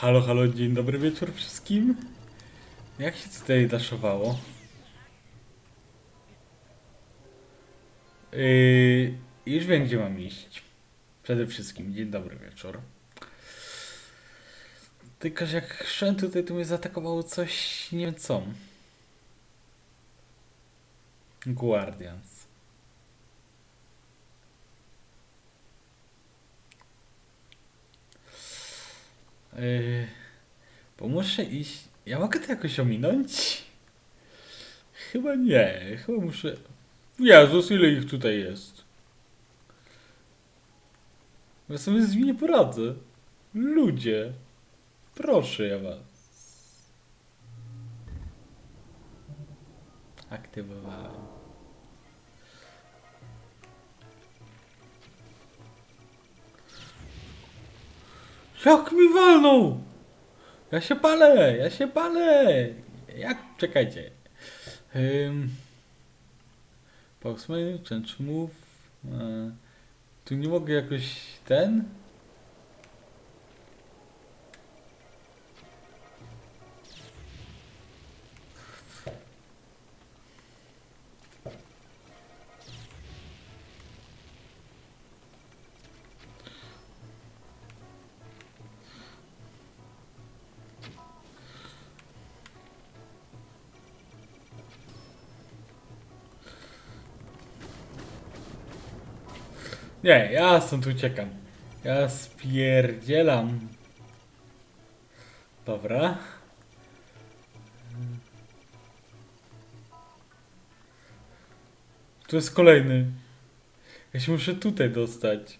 Halo, halo, dzień dobry wieczór wszystkim. Jak się tutaj daszowało? Yy, już wiem, gdzie mam iść. Przede wszystkim, dzień dobry wieczór. Tylko, że jak szedłem tutaj, to mnie zaatakowało coś, nie wiem co. Guardians. Yy, bo muszę iść. Ja mogę to jakoś ominąć? Chyba nie. Chyba muszę. Jezus, ile ich tutaj jest? Ja sobie z nimi nie poradzę. Ludzie. Proszę ja was. Aktywowałem. Jak mi walnął? Ja się palę, ja się palę. Jak? Czekajcie. Um, Poxman, change move. E, tu nie mogę jakoś ten? Nie, ja stąd uciekam. Ja spierdzielam. Dobra. Tu jest kolejny. Ja się muszę tutaj dostać.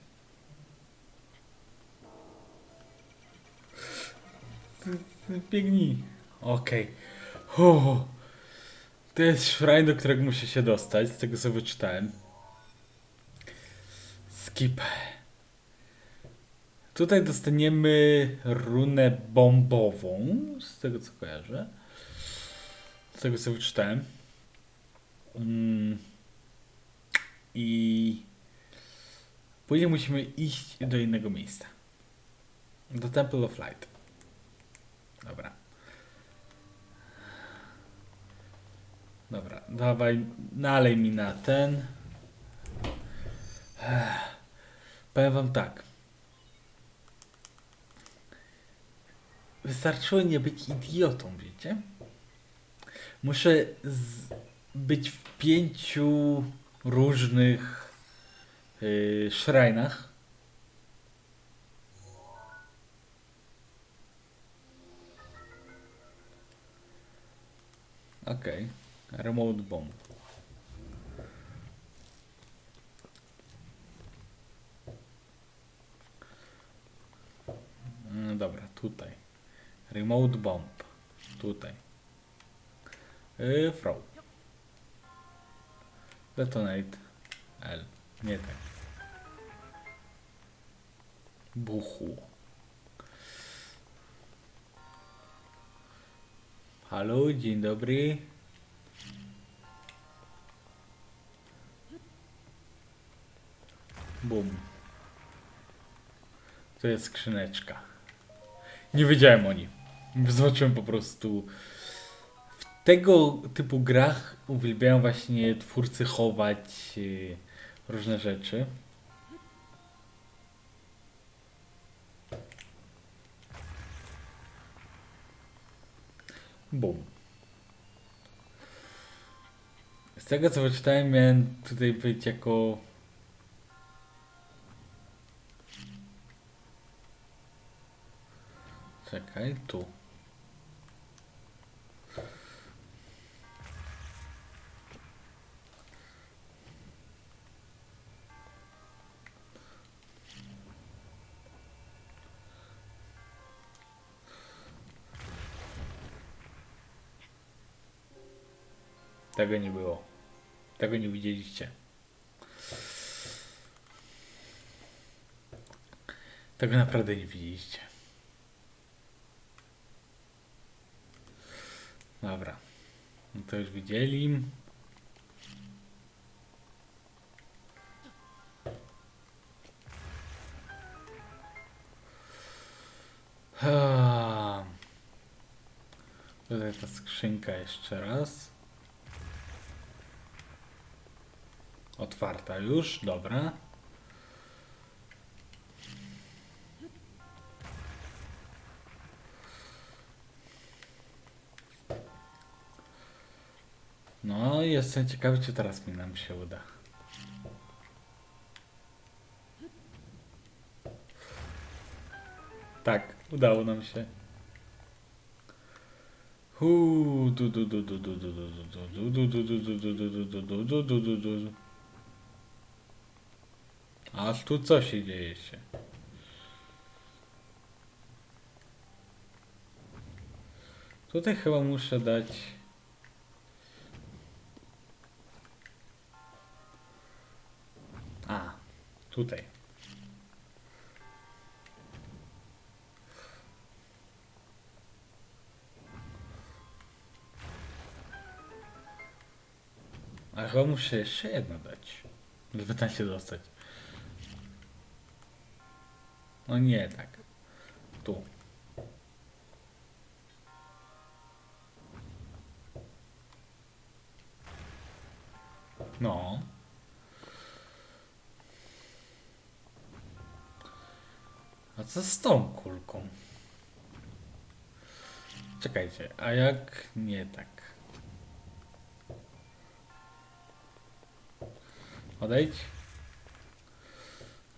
Biegnij. Okej. Okay. To jest szrajn, do którego muszę się dostać, z tego co wyczytałem. Skip. Tutaj dostaniemy runę bombową, z tego co kojarzę. Z tego co wyczytałem. Mm. I później musimy iść do innego miejsca. Do Temple of Light. Dobra. Dobra, dawaj, nalej mi na ten. Ech. Powiem wam tak. Wystarczyło nie być idiotą, wiecie? Muszę być w pięciu różnych yy, szrajnach. Okej. Remote bomb. No dobra, tutaj. Remote bomb. Tutaj. Yy, throw. Detonate. L. Nie tak. Buchu. Halo, dzień dobry. Bum. To jest skrzyneczka. Nie wiedziałem o nim. Zobaczyłem po prostu. W tego typu grach uwielbiają właśnie twórcy chować yy, różne rzeczy. Bum. Z tego co wyczytałem, miałem tutaj być jako Czekaj, tu. Tego nie było. Tego nie widzieliście. Tego naprawdę nie widzieliście. Dobra. No to już widzieli. Tutaj ta skrzynka jeszcze raz. Otwarta już, dobra. No, jestem ciekawy, czy teraz mi nam się uda. Tak, udało nam się. Du du du du du du du du du du du du du du du du du du du du. Aż tu co się dzieje się? Tutaj chyba muszę dać... tutaj. A chyba muszę jeszcze jedno dać. Żeby tam się dostać. No nie tak. Tu. Co z tą kulką? Czekajcie, a jak nie tak? Odejdź.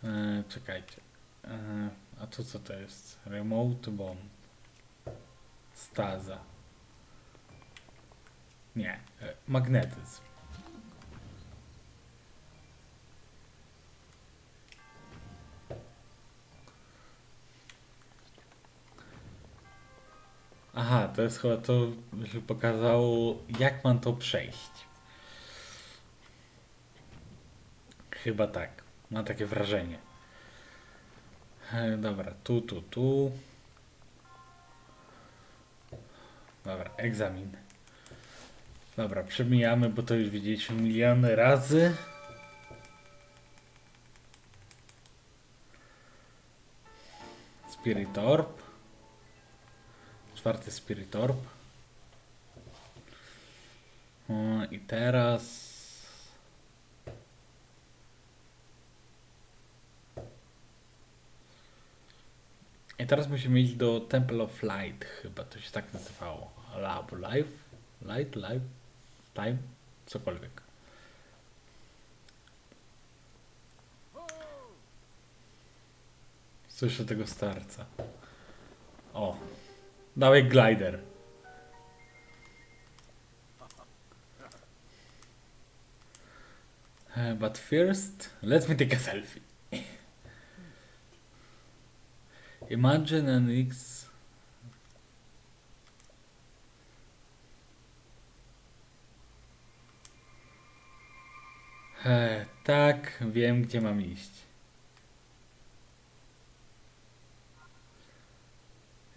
E, czekajcie. E, a tu co to jest? Remote bomb. Staza. Nie. E, magnetyzm. Aha, to jest chyba to, że pokazało, jak mam to przejść. Chyba tak. Mam takie wrażenie. E, dobra, tu, tu, tu. Dobra, egzamin. Dobra, przemijamy, bo to już widzieliśmy miliony razy. Spirit Orb. Czwarty Spirit Orb. O, I teraz... I teraz musimy iść do Temple of Light, chyba to się tak nazywało. Lab Life? Light? Life? Time? Cokolwiek. Słyszę tego starca. O. Dawaj glider. Uh, But first, let me take a selfie. Imagine an X. E, tak, wiem gdzie mam iść.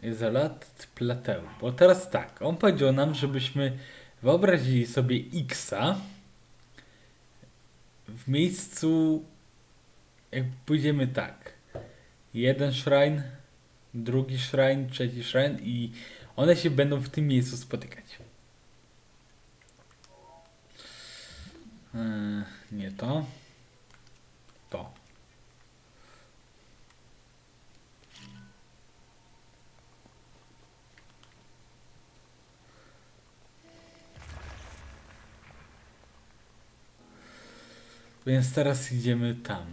Izolat plateau. Bo teraz tak, on powiedział nam, żebyśmy wyobrazili sobie Xa w miejscu, jak pójdziemy tak. Jeden shrine, drugi shrine, trzeci shrine i one się będą w tym miejscu spotykać. Eee, nie. To. Więc teraz idziemy tam.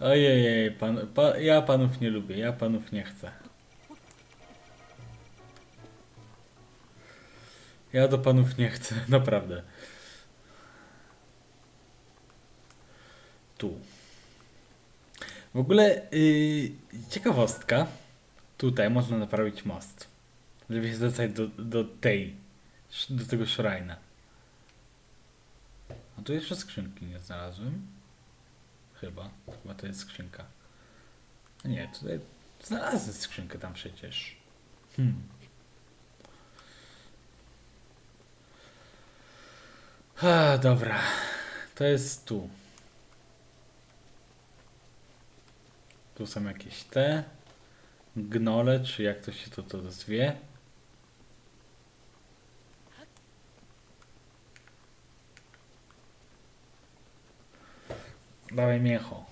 Ojej, pan, pa, ja panów nie lubię, ja panów nie chcę. Ja do panów nie chcę, naprawdę. Tu. W ogóle yy, ciekawostka. Tutaj można naprawić most. Żeby się dostać do, do tej, do tego szrajna. Tu jeszcze skrzynki nie znalazłem. Chyba. Chyba to jest skrzynka. Nie, tutaj znalazłem skrzynkę tam przecież. Hmm. A, dobra. To jest tu. Tu są jakieś te. gnole, czy jak to się to, to zwie. Dawaj miecho.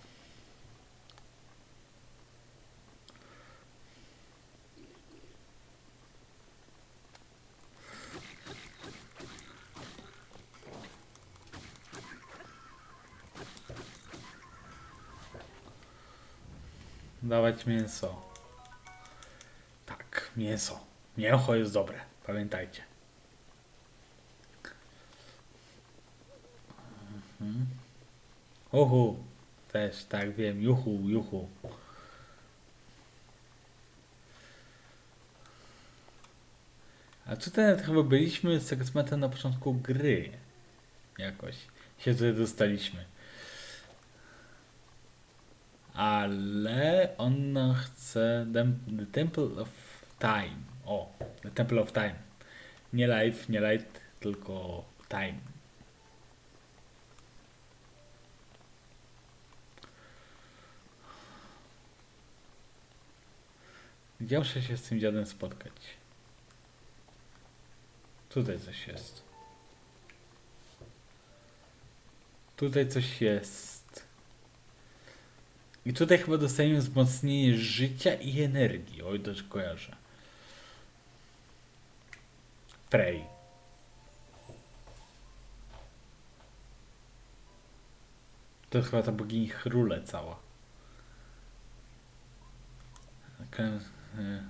Dawać mięso. Tak, mięso. Mięcho jest dobre, pamiętajcie. Mhm. Uhu, też tak wiem, juhu, juhu. A tutaj chyba byliśmy z pamiętam na początku gry. Jakoś się tutaj dostaliśmy. Ale on chce The Temple of Time. O, The Temple of Time. Nie life, nie light, tylko time. Gdzie muszę się z tym dziadem spotkać? Tutaj coś jest. Tutaj coś jest. I tutaj chyba dostajemy wzmocnienie życia i energii. Oj, to kojarzę. Prey. To chyba ta bogini Chrule cała. Clement, e,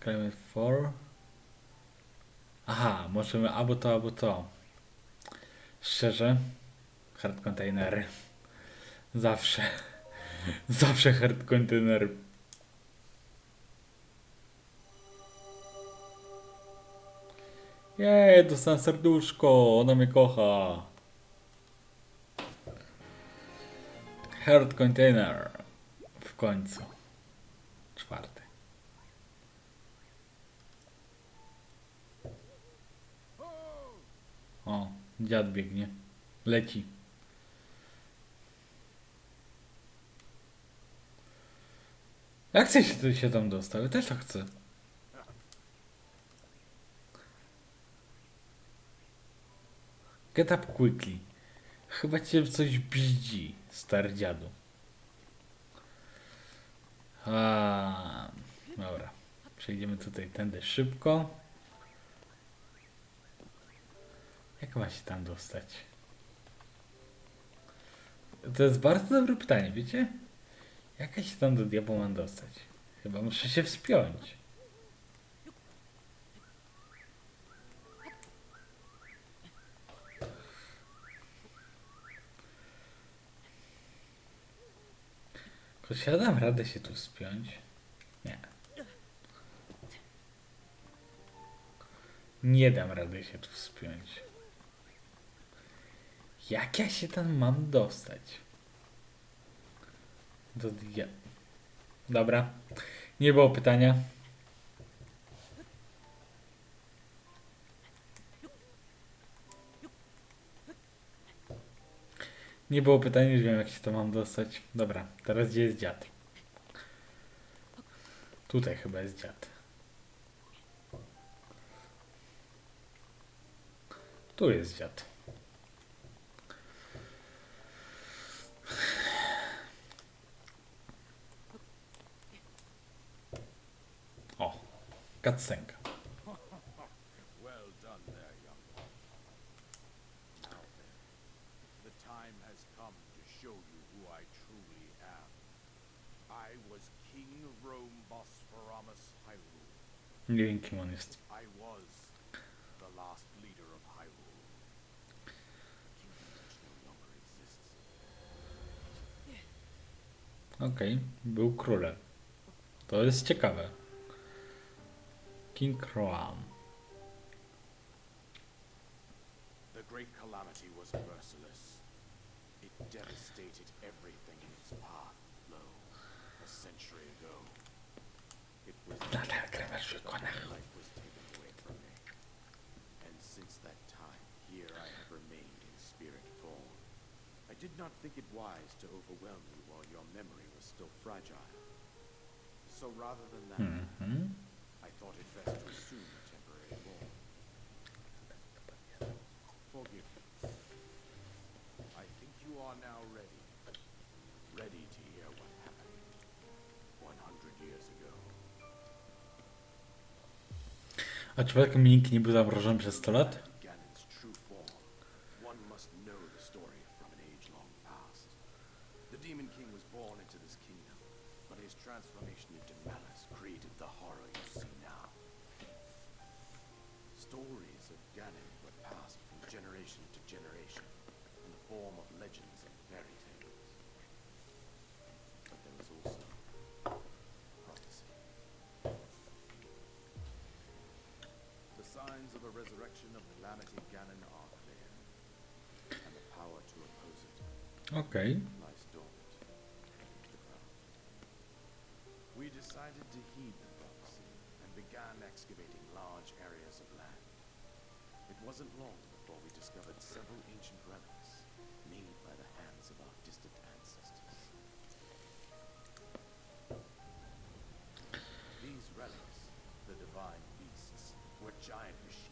Clement 4. Aha, możemy albo to, albo to. Szczerze, hard container. Zawsze. Zawsze hard container. Jej, dostałem serduszko, ona mnie kocha. Hard container. Końcu. Czwarty. O, dziad biegnie. Leci. Jak chcesz się, się tam dostać? Ja też tak chcę. Get up quickly. Chyba cię coś bzdzi, stary dziadu. A, dobra. Przejdziemy tutaj tędy szybko. Jak ma się tam dostać? To jest bardzo dobre pytanie, wiecie? Jak ja się tam do diabła mam dostać? Chyba muszę się wspiąć. Choć ja dam radę się tu wspiąć. Nie. Nie dam rady się tu wspiąć. Jak ja się tam mam dostać? Do dia... Dobra. Nie było pytania. Nie było pytania, już wiem jak się to mam dostać. Dobra, teraz gdzie jest dziad? Tutaj chyba jest dziad. Tu jest dziad. O, cutscenka. King Rome Bosphoramus Hyrule. Kim on jest. I was the last leader of Hyrule. A kingdom which no longer był królem. To jest ciekawe. King Croam. The great calamity was merciless. It devastated everything in its path, century ago. It was Nadal grabasz w ikonach. life was taken away from me. And since that time, here I have remained in spirit form. I did not think it wise to overwhelm you while your memory was still fragile. So rather than that, Mhm. I thought it best to assume a temporary role. Forgive me. I think you are now ready. Ready to A przypadkiem Link nie był zamrożony przez 100 lat? Ground. We decided to heed the prophecy and began excavating large areas of land. It wasn't long before we discovered several ancient relics made by the hands of our distant ancestors. These relics, the divine beasts, were giant machines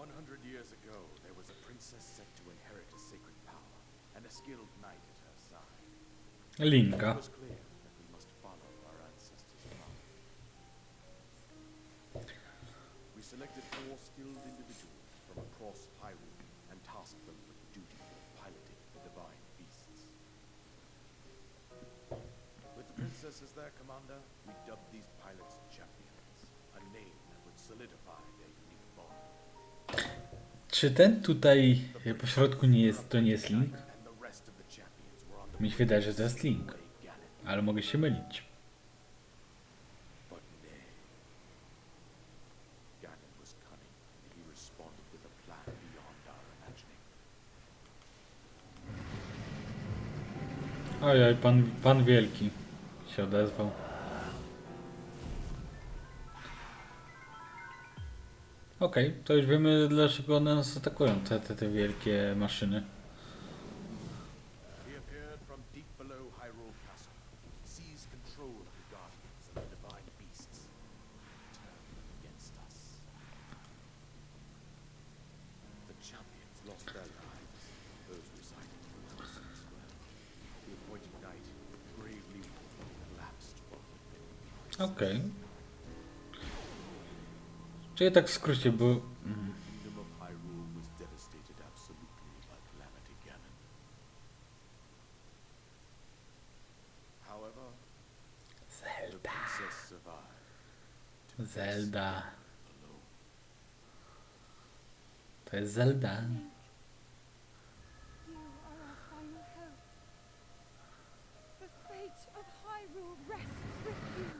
100 years ago, there was a princess set to inherit a sacred power and a skilled knight at her side. Linka. We selected four skilled individuals from across Hyrule and tasked them with the duty of piloting the divine beasts. With the princess as their commander, we dubbed these pilots champions, a name that would solidify their unique bond. Czy ten tutaj e, po środku nie jest, to nie jest Link? Mi się wydaje, że to jest Link. Ale mogę się mylić. Ojoj, pan, pan wielki się odezwał. Okej, to już wiemy dlaczego one nas atakują, te, te, te wielkie maszyny. He appeared from deep below Hyrule Castle, seized control of the Guardians and the divine beasts, turned them against us. The champions lost their lives, those residing in the house as well. The appointed knight, gravely wounded, collapsed from within. Okej. Це я так скрутив, бо. Зельда. То есть Зельда. Hyrule rests with you.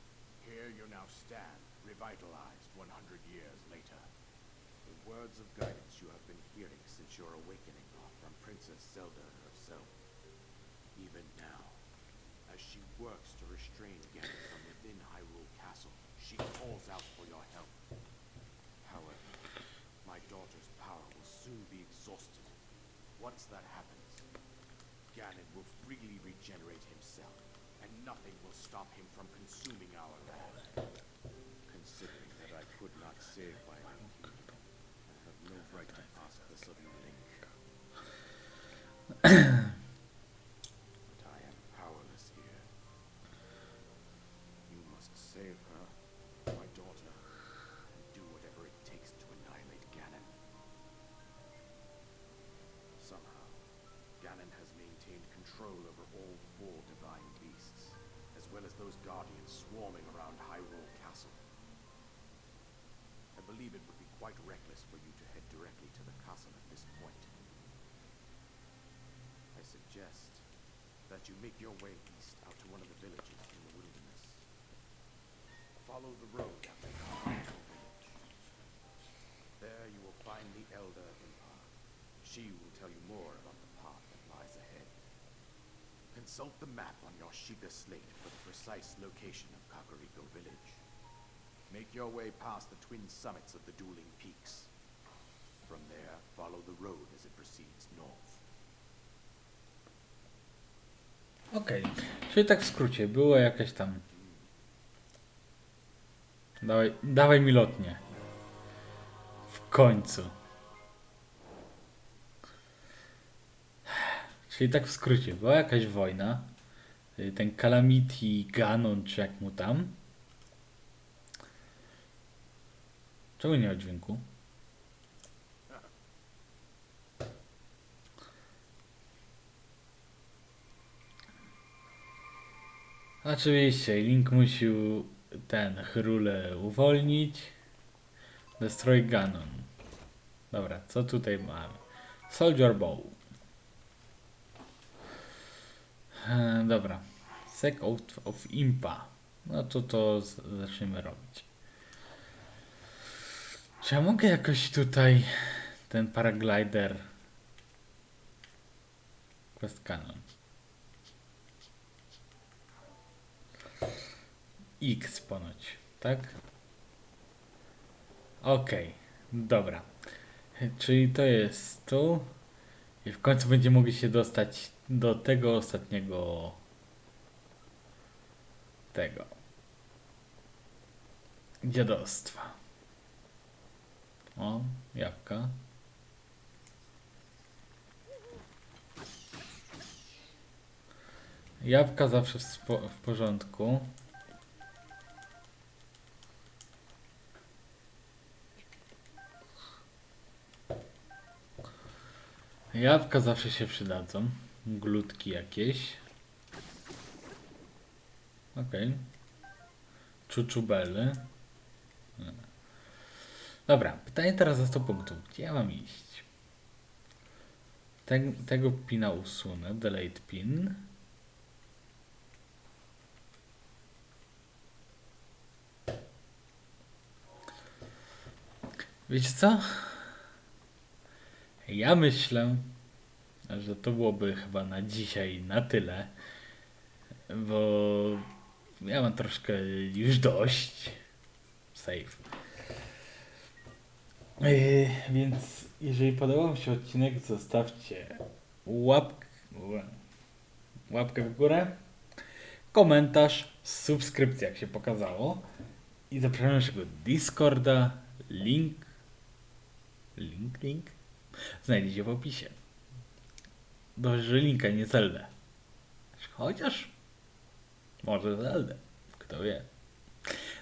Here you now stand, revitalized 100 years later. The words of guidance you have been hearing since your awakening are from Princess Zelda herself. Even now, as she works to restrain Ganon from within Hyrule Castle, she calls out for your help. However, my daughter's power will soon be exhausted. Once that happens, Ganon will freely regenerate himself, and nothing will stop him from consuming our land. Considering that I could not save my own kingdom, I have no right to ask this of but I am powerless here. You must save her, my daughter, and do whatever it takes to annihilate Ganon. Somehow, Ganon has maintained control those guardians swarming around Hyrule Castle. I believe it would be quite reckless for you to head directly to the castle at this point. I suggest that you make your way east out to one of the villages in the wilderness. Follow the road after Carmichael village. There you will find the Elder Impa. She will tell you more about the Consult the map on your Sheikah slate for the precise location of Kakariko village. Make your way past the twin summits of the dueling peaks. From there, follow the road as it proceeds north. Okej, czyli tak w skrócie, było jakieś tam... Dawaj, dawaj mi lotnie. W końcu. Czyli tak w skrócie, była jakaś wojna. Y, Ten Calamity Ganon, czy jak mu tam. Czemu nie ma dźwięku? Oczywiście, Link musiał ten Hrule uwolnić. Destroy Ganon. Dobra, co tutaj mamy? Soldier Bow. E, dobra. Sec out of Impa. No to to zaczniemy robić. Czy ja mogę jakoś tutaj ten paraglider Quest Canon X ponoć, tak? Okej, dobra. Czyli to jest tu. I w końcu będziemy mogli się dostać do tego ostatniego. Tego. Dziadostwa. O, jabłka. Jabłka zawsze w, w porządku. Jabłka zawsze się przydadzą. Glutki jakieś. Okej. Czuczubele. Nie. Dobra, pytanie teraz za 100 punktów. Gdzie ja mam iść? Te, tego pina usunę. Delete pin. Wiecie co? Ja myślę, że to byłoby chyba na dzisiaj na tyle, bo ja mam troszkę już dość. Save. Yy, więc jeżeli podobał Wam się odcinek, zostawcie łapkę, łapkę w górę, komentarz, subskrypcja jak się pokazało i zapraszam na naszego Discorda, link, link, link, znajdziecie w opisie. Dobrze, że linka nie Zeldę. Chociaż może Zeldę. Kto wie.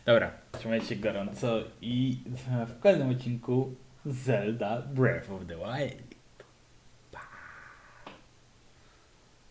Dobra, trzymajcie gorąco i w kolejnym odcinku Zelda Breath of the Wild.